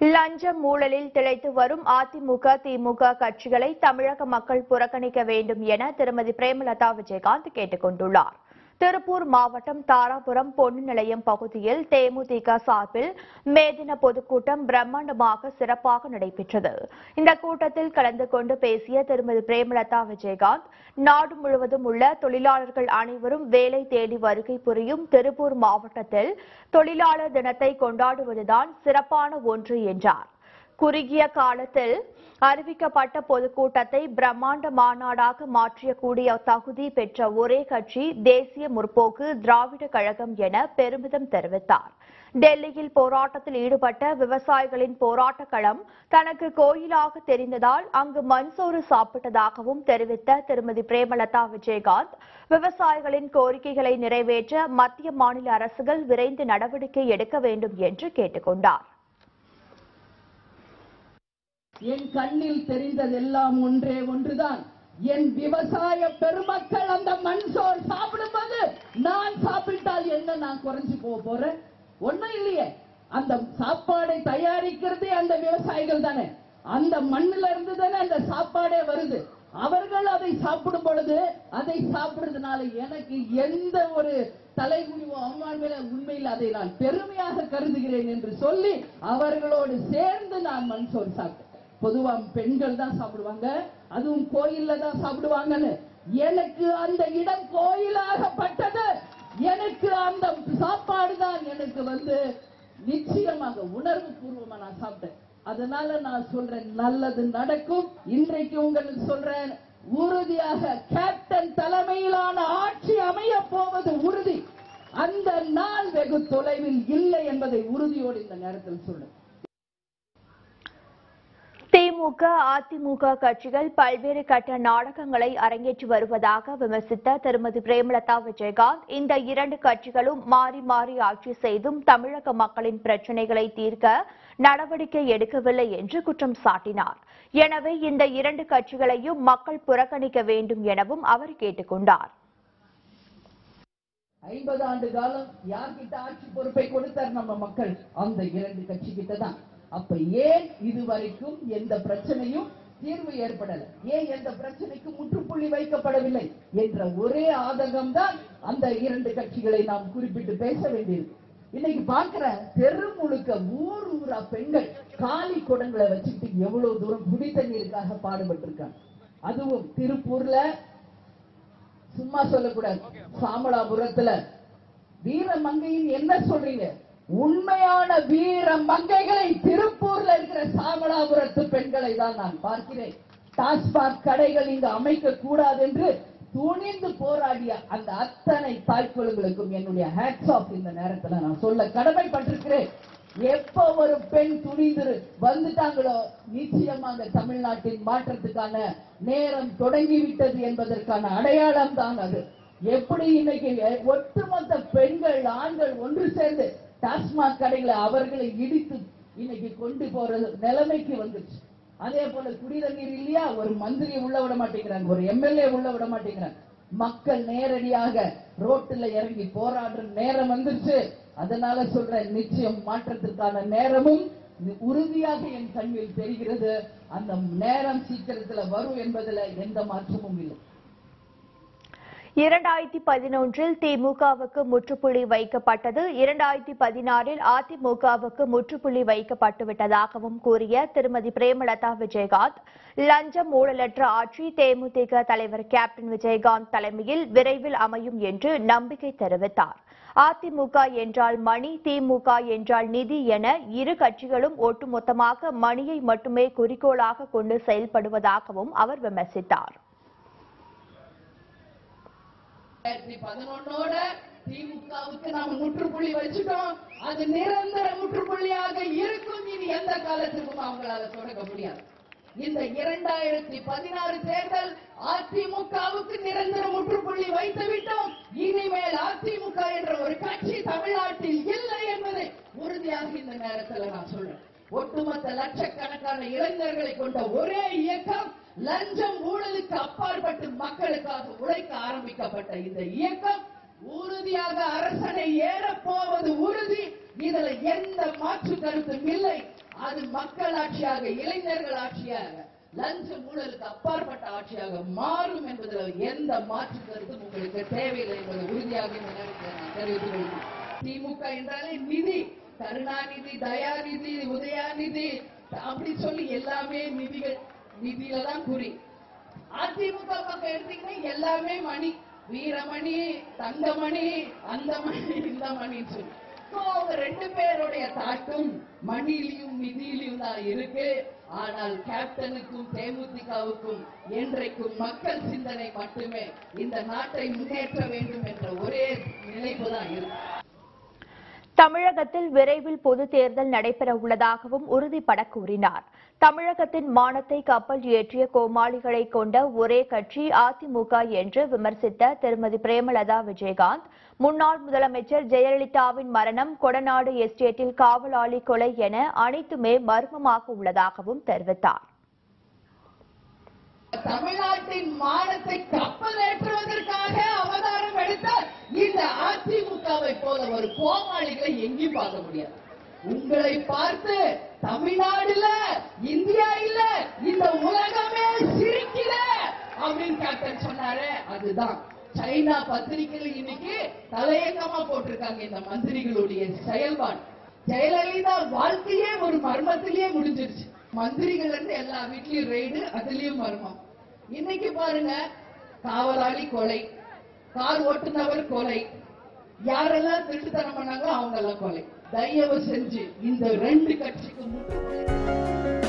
லஞ்சம் ஊழலில் திளைத்து வரும் அதிமுக திமுக கட்சிகளை தமிழக மக்கள் புறக்கணிக்க வேண்டும் என திருமதி பிரேமலதா விஜயகாந்த் கேட்டுக் கொண்டுள்ளார் திருப்பூர் மாவட்டம் தாராபுரம் பொன்னு நிலையம் பகுதியில் தேமுதிக சார்பில் மேதின பொதுக்கூட்டம் பிரம்மாண்டமாக சிறப்பாக நடைபெற்றது. இந்த கூட்டத்தில் கலந்து கொண்டு பேசிய திருமதி பிரேமலதா விஜயகாந்த் நாடு முழுவதும் உள்ள தொழிலாளர்கள் அனைவரும் வேலை தேடி வருகை புரியும் திருப்பூர் மாவட்டத்தில் தொழிலாளர் தினத்தை கொண்டாடுவதுதான் சிறப்பான ஒன்று என்றார். குறுகிய காலத்தில் அறிவிக்கப்பட்ட பொதுக்கூட்டத்தை பிரம்மாண்ட மாநாடாக மாற்றியக்கூடிய தகுதி பெற்ற ஒரே கட்சி தேசிய முற்போக்கு திராவிட கழகம் என பெருமிதம் தெரிவித்தார். டெல்லியில் போராட்டத்தில் ஈடுபட்ட விவசாயிகளின் போராட்ட களம் தனக்கு கோயிலாக தெரிந்ததால் அங்கு மண்சோறு சாப்பிட்டதாகவும் தெரிவித்த திருமதி பிரேமலதா விஜயகாந்த் விவசாயிகளின் கோரிக்கைகளை நிறைவேற்ற மத்திய மாநில அரசுகள் விரைந்து நடவடிக்கை எடுக்க வேண்டும் என்று கேட்டுக் கொண்டார் என் கண்ணில் தெரிந்ததெல்லாம் ஒன்றே ஒன்றுதான். என் விவசாய பெருமக்கள் அந்த மண் சோறு சாப்பிடும்போது நான் சாப்பிட்டால் என்ன நான் குறைஞ்சு போக போறேன்? ஒண்ணும் இல்லையே. அந்த சாப்பாடை தயாரிக்கிறதே அந்த விவசாயிகள் தானே. அந்த மண்ணுல இருந்து தானே அந்த சாப்பாடே வருது. அவர்கள் அதை சாப்பிடும் பொழுது அதை சாப்பிடுறதுனால எனக்கு எந்த ஒரு தலைகுனிவோ அவமானமே உண்மையில் அதை நான் பெருமையாக கருதுகிறேன் என்று சொல்லி அவர்களோடு சேர்ந்து நான் மண் சோறு சாப்பிட்டேன். பொதுவா பெண்கள் தான் சாப்பிடுவாங்க. அதுவும் கோயில்ல தான் சாப்பிடுவாங்கன்னு. எனக்கு அந்த இடம் கோயிலாகப்பட்டது. எனக்கு அந்த சாப்பாடு தான் எனக்கு வந்து நிச்சயமாக உணர்வு பூர்வமா நான் சாப்பிட்டேன். அதனால நான் சொல்றேன் நல்லது நடக்கும். இன்றைக்கு உங்களுக்கு சொல்றேன் உறுதியாக கேப்டன் தலைமையிலான ஆட்சி அமைய போவது உறுதி. அந்த நாள் வெகு தொலைவில் இல்லை என்பதை உறுதியோடு இந்த நேரத்தில் சொல்றேன் திமுக அதிமுக கட்சிகள் பல்வேறு கட்ட நாடகங்களை அரங்கேற்றி வருவதாக விமர்சித்த திருமதி பிரேமலதா விஜயகாந்த் இந்த இரண்டு கட்சிகளும் மாறி மாறி ஆட்சி செய்தும் தமிழக மக்களின் பிரச்சினைகளை தீர்க்க நடவடிக்கை எடுக்கவில்லை என்று குற்றம் சாட்டினார். எனவே இந்த இரண்டு கட்சிகளையும் மக்கள் புறக்கணிக்க வேண்டும் எனவும் அவர் கேட்டுக் கொண்டார். ஐம்பது ஆண்டு காலம் யார்கிட்ட ஆட்சி பொறுப்பை கொடுத்தார் நம்ம மக்கள்? அந்த இரண்டு கட்சி கிட்ட தான். அப்ப ஏன் இதுவரைக்கும் எந்த பிரச்சனையும் தீர்வு ஏற்படல? ஏன் எந்த பிரச்சனைக்கு முற்றுப்புள்ளி வைக்கப்படவில்லை? என்ற ஒரே ஆதங்கம் தான் அந்த இரண்டு கட்சிகளை நாம் குறிப்பிட்டு பேச வேண்டியிருக்கு இன்னைக்கு பாக்குற தெரு முழுக்க ஊர் ஊரா பெண்கள் காலி குடங்களை வச்சுட்டு எவ்வளவு தூரம் குடி தண்ணீருக்காக பாடுபட்டு இருக்காங்க அதுவும் திருப்பூர்ல சும்மா சொல்லக்கூடாது சாமலாபுரத்துல. வீரமங்கையின் என்ன சொல்றீங்க? உண்மையான வீர மங்கைகளை திருப்பூர்ல இருக்கிற சாமலாபுரத்து பெண்களை தான் நான் பார்க்கிறேன். டாஸ்மாக் கடைகள் இங்கு அமைக்க கூடாது என்று துணிந்து போராடிய அந்த அத்தனை தாய்க்குழுங்களுக்கும் என்னுடைய ஹேட்ஸ் ஆஃப் இந்த நேரத்துல நான் சொல்ல கடமைப்பட்டிருக்கிறேன். எப்ப ஒரு பெண் துணிந்து வந்துட்டாங்களோ நிச்சயமாக தமிழ்நாட்டின் மாற்றத்துக்கான நேரம் தொடங்கிவிட்டது என்பதற்கான அடையாளம் தான் அது. எப்படி இன்னைக்கு ஒட்டுமொத்த பெண்கள் ஆண்கள் ஒன்று சேர்ந்து டாஸ்மாக் கடைகளை அவர்களை இடித்து இன்னைக்கு கொண்டு போற நிலைமைக்கு வந்துருச்சு. அதே போல குடிநீர் இல்லையா? ஒரு மந்திரியை உள்ள விட மாட்டேங்கிறாங்க. ஒரு எம்எல்ஏ உள்ள விட மாட்டேங்கிறாங்க. மக்கள் நேரடியாக ரோட்டுல இறங்கி போராடுற நேரம் வந்துருச்சு. அதனால சொல்றேன் நிச்சயம் மாற்றத்திற்கான நேரமும் உறுதியாக என் கண்ணில் தெரிகிறது. அந்த நேரம் சீக்கிரத்துல வரும் என்பதுல எந்த மாற்றமும் இல்லை. இரண்டாயிரத்தி பதினொன்றில் திமுகவுக்கு முற்றுப்புள்ளி வைக்கப்பட்டது. இரண்டாயிரத்தி பதினாறில் அதிமுகவுக்கு முற்றுப்புள்ளி வைக்கப்பட்டுவிட்டதாகவும் கூறிய திருமதி பிரேமலதா விஜயகாந்த் லஞ்சம் ஊழலற்ற ஆட்சி தேமுதிக தலைவர் கேப்டன் விஜயகாந்த் தலைமையில் விரைவில் அமையும் என்று நம்பிக்கை தெரிவித்தார். அதிமுக என்றால் மணி திமுக என்றால் நிதி என இரு கட்சிகளும் ஒட்டுமொத்தமாக மணியை மட்டுமே குறிக்கோளாக கொண்டு செயல்படுவதாகவும் அவர் விமர்சித்தார். ரெண்டாயிரத்தி பதினொன்னோட திமுகவுக்கு நாம் முற்றுப்புள்ளி வச்சுட்டோம். அது நிரந்தர முற்றுப்புள்ளியாக இருக்கும். இனி எந்த காலத்துக்கும் அவங்களால தொடங்க முடியாது. இந்த இரண்டாயிரத்தி பதினாறு தேர்தல் அதிமுகவுக்கு நிரந்தர முற்றுப்புள்ளி வைத்து விட்டோம். இனிமேல் அதிமுக என்ற ஒரு கட்சி தமிழ்நாட்டில் இல்லை என்பதை உறுதியாக இந்த நேரத்தில் நான் சொல்றேன். ஒட்டுமொத்த லட்சக்கணக்கான இளைஞர்களை கொண்ட ஒரே இயக்கம் லஞ்சம் ஊழலுக்கு அப்பாற்பட்டு மக்களுக்காக உழைக்க ஆரம்பிக்கப்பட்ட இந்த இயக்கம் உறுதியாக அரசனை ஏறப்போவது உறுதி. இதுல எந்த மாற்று கருத்தும் இல்லை. அது மக்கள் ஆட்சியாக இளைஞர்கள் ஆட்சியாக லஞ்ச ஊழலுக்கு அப்பாற்பட்ட ஆட்சியாக மாறும் என்பதில் எந்த மாற்று கருத்தும் உங்களுக்கு தேவையில்லை என்பதை உறுதியாக இந்த நேரத்தில் நான் தெரிவித்துக் கொள்கிறேன். திமுக என்றாலே நிதி கருணாநிதி தயாநிதி உதயாநிதி அப்படி சொல்லி எல்லாமே நிதிகள் நிதியில தான் குறி. அதிமுக பக்கம் எடுத்தீங்கன்னா எல்லாமே மணி. வீரமணி தங்கமணி அந்த மணி இந்த மணின்னு சொல்லி அவங்க ரெண்டு பேருடைய தாட்டும் மணியிலையும் நிதியிலையும் தான் இருக்கு. ஆனால் கேப்டனுக்கும் தேமுதிகவுக்கும் என்றைக்கும் மக்கள் சிந்தனை மட்டுமே இந்த நாட்டை முன்னேற்ற வேண்டும் என்ற ஒரே நினைப்பு தான் இருக்கு. தமிழகத்தில் விரைவில் பொது தேர்தல் நடைபெற உள்ளதாகவும் உறுதிபட கூறினார். தமிழகத்தின் மானத்தை கப்பல் ஏற்றிய கோமாளிகளை கொண்ட ஒரே கட்சி அதிமுக என்று விமர்சித்த திருமதி பிரேமலதா விஜயகாந்த் முன்னாள் முதலமைச்சர் ஜெயலலிதாவின் மரணம் கொடநாடு எஸ்டேட்டில் காவலாளி கொலை என அனைத்துமே மர்மமாக உள்ளதாகவும் தெரிவித்தார். தமிழ்நாட்டின் மானத்தை கப்பல் ஏற்றுவதற்காக இந்த அதிமுகவை போல ஒரு கோமாளிகளை எங்கேயும் பார்க்க முடியாது. உங்களை பார்த்து தமிழ்நாடுல இந்தியா இல்ல இந்த உலகமே சிரிக்கிற அப்படின்னு கேப்டன் சொன்னாரு அதுதான். சைனா பத்திரிகையில் இன்னைக்கு தலையங்கமா போட்டிருக்காங்க இந்த மந்திரிகளுடைய செயல்பாடு. ஜெயலலிதா வாழ்க்கையே ஒரு மர்மத்திலேயே முடிஞ்சிருச்சு. மந்திரிகள் இருந்து எல்லா வீட்லயும் ரெய்டு அதுலயும் மர்மம். இன்னைக்கு பாருங்க காவலாளி கொலை. கார் ஓட்டுனவர் கொலை. யாரெல்லாம் திருட்டுத்தனம் பண்ணாங்களோ அவங்க எல்லாம் கொலை. தயவு செஞ்சு இந்த ரெண்டு கட்சிக்கு முட்டு